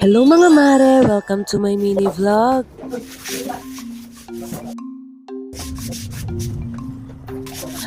Hello mga mare! Welcome to my mini vlog.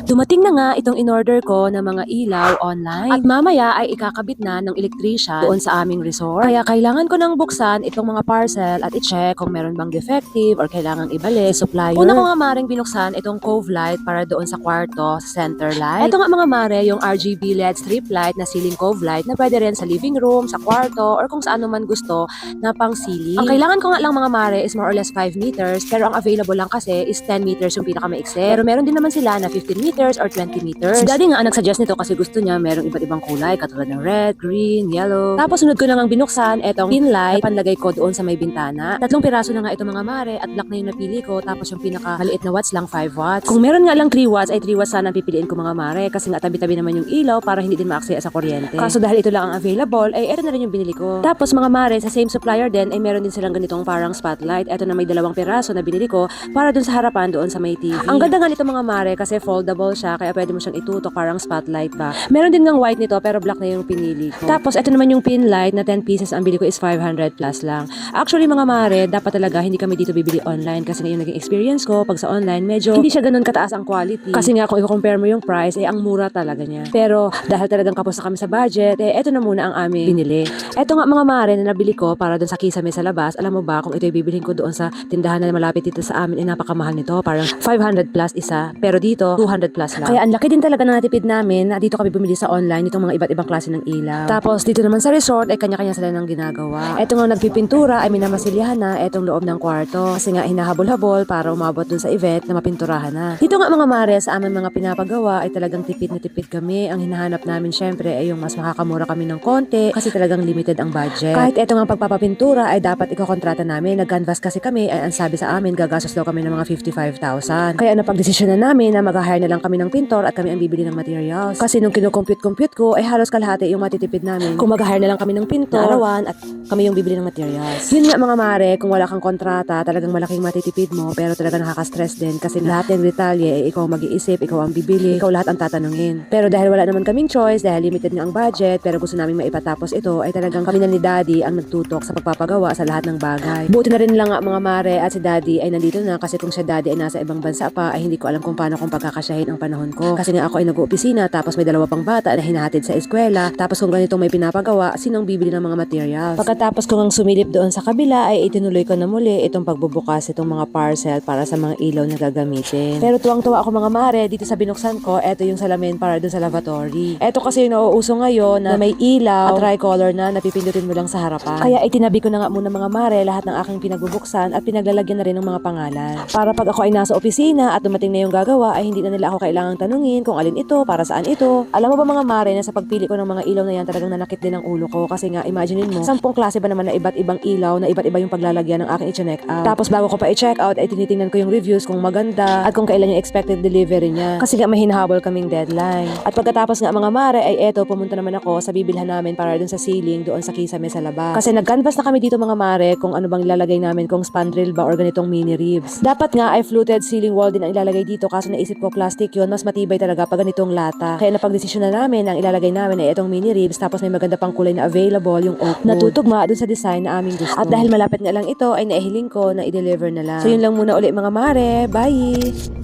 Dumating na nga itong in-order ko na mga ilaw online at mamaya ay ikakabit na ng electrician doon sa aming resort. Kaya kailangan ko nang buksan itong mga parcel at i-check kung meron bang defective or kailangang ibalik supplier. Una ko nga maring binuksan itong cove light para doon sa kwarto, sa center light. Ito nga mga mare, yung RGB LED strip light na ceiling cove light na pwede rin sa living room, sa kwarto, or kung saan man gusto na pang ceiling. Ang kailangan ko nga lang mga mare is more or less 5 meters pero ang available lang kasi is 10 meters yung pinakamaikse. Pero meron din naman sila na 15 meters or 20 meters. Si daddy nga ang nagsuggest nito kasi gusto niya merong iba't ibang kulay katulad ng red, green, yellow. Tapos sunod ko na ngang binuksan etong pin light na panlagay ko doon sa may bintana. Tatlong piraso na nga ito mga mare at black na yung napili ko tapos yung pinaka maliit na watts lang 5 watts. Kung meron nga lang 3 watts ay 3 watts sana ang pipiliin ko mga mare kasi nga tabi-tabi naman yung ilaw para hindi din maaksaya sa kuryente. Kaso dahil ito lang ang available ay ito na rin yung binili ko. Tapos mga mare sa same supplier din ay meron din silang ganitong parang spotlight. Ito na may dalawang piraso na binili ko para dun sa harapan doon sa may TV. Ang ganda nga nito mga mare kasi foldable siya kaya pwede mo siyang itutok parang spotlight ba. Meron din ngang white nito pero black na yung pinili ko. Tapos ito naman yung pin light na 10 pieces ang bili ko is 500 plus lang. Actually mga mare, dapat talaga hindi kami dito bibili online kasi ngayon naging experience ko pag sa online medyo hindi siya ganun kataas ang quality. Kasi nga kung i-compare mo yung price eh ang mura talaga niya. Pero dahil talagang kapos na kami sa budget, eh eto na muna ang aming binili. Eto nga mga mare na nabili ko para doon sa kisame sa labas. Alam mo ba kung ito bibilhin ko doon sa tindahan na malapit dito sa amin, eh napakamahal nito. Parang 500 plus isa. Pero dito, 200 plus lang. Kaya ang laki din talaga ng natipid namin na dito kami bumili sa online itong mga iba't ibang klase ng ilaw. Tapos dito naman sa resort, ay kanya-kanya sila ng ginagawa. Eto nga nagpipintura, ay minamasilyahan na etong loob ng kwarto. Kasi nga hinahabol-habol para umabot dun sa event na mapinturahan na. Dito nga mga mare, sa amin mga pinapagawa ay talagang tipid na tipid kami. Ang hinahanap namin syempre ay yung mas makakamura kami ng konti kasi talagang limited ang budget. Kahit eto nga pagpapapintura ay dapat ikokontrata namin. Nag-canvas kasi kami ay ang sabi sa amin gagastos daw kami ng mga 55,000. Kaya napagdesisyon na namin na mag-hire na lang kami ng pintor at kami ang bibili ng materials. Kasi nung kinukompute-compute ko ay halos kalahati yung matitipid namin. Kung mag-hire na lang kami ng pintor, arawan at kami yung bibili ng materials. Yun nga mga mare, kung wala kang kontrata, talagang malaking matitipid mo pero talaga nakaka-stress din kasi lahat ng detalye ay ikaw mag-iisip, ikaw ang bibili, ikaw lahat ang tatanungin. Pero dahil wala naman kaming choice, dahil limited nga ang budget, pero gusto namin maipatapos ito, ay talagang kami na ni Daddy ang nagtutok sa pagpapagawa sa lahat ng bagay. Buti na rin lang nga mga mare at si Daddy ay nandito na kasi kung si Daddy ay nasa ibang bansa pa, ay hindi ko alam kung paano kung pagkakasyahin ang panahon ko. Kasi nga ako ay nag-opisina, tapos may dalawa pang bata na hinahatid sa eskwela, tapos kung ganitong may pinapagawa, sinong bibili ng mga materials? Pagkatapos ko ngang sumilip doon sa kabila, ay itinuloy ko na muli itong pagbubukas itong mga parcel para sa mga ilaw na gagamitin. Pero tuwang-tuwa ako mga mare, dito sa binuksan ko, eto yung salamin para doon sa lavatory. Eto kasi yung nauuso ngayon na may ilaw at tricolor na napipindutin mo lang sa harapan. Kaya itinabi ko na nga muna mga mare lahat ng aking pinagbubuksan at pinaglalagyan na rin ng mga pangalan. Para pag ako ay nasa opisina at dumating na yung gagawa ay hindi na nila ako kailangang tanungin kung alin ito, para saan ito. Alam mo ba mga mare na sa pagpili ko ng mga ilaw na yan talagang nanakit din ang ulo ko kasi nga imaginein mo, sampung klase ba naman na iba't ibang ilaw na iba't iba yung paglalagyan ng aking i-check out. Tapos bago ko pa i-check out ay tinitingnan ko yung reviews kung maganda at kung kailan yung expected delivery niya. Kasi nga may hinahabol kaming deadline. At pagkatapos nga mga mare ay eto pumunta naman ako sa bibilhan namin para dun sa ceiling doon sa kisame sa labas. Kasi nag-canvas na kami dito mga mare kung ano bang ilalagay namin kung spandrel ba or ganitong mini ribs. Dapat nga ay fluted ceiling wall din ang ilalagay dito kaso naisip ko plastic yun mas matibay talaga pag ganitong lata. Kaya napagdesisyon na namin ang ilalagay namin ay itong mini ribs tapos may maganda pang kulay na available yung oak. Natutugma dun sa design na aming gusto. At dahil malapit nga lang ito ay naihiling ko na i-deliver na lang. So yun lang muna uli mga mare. Bye!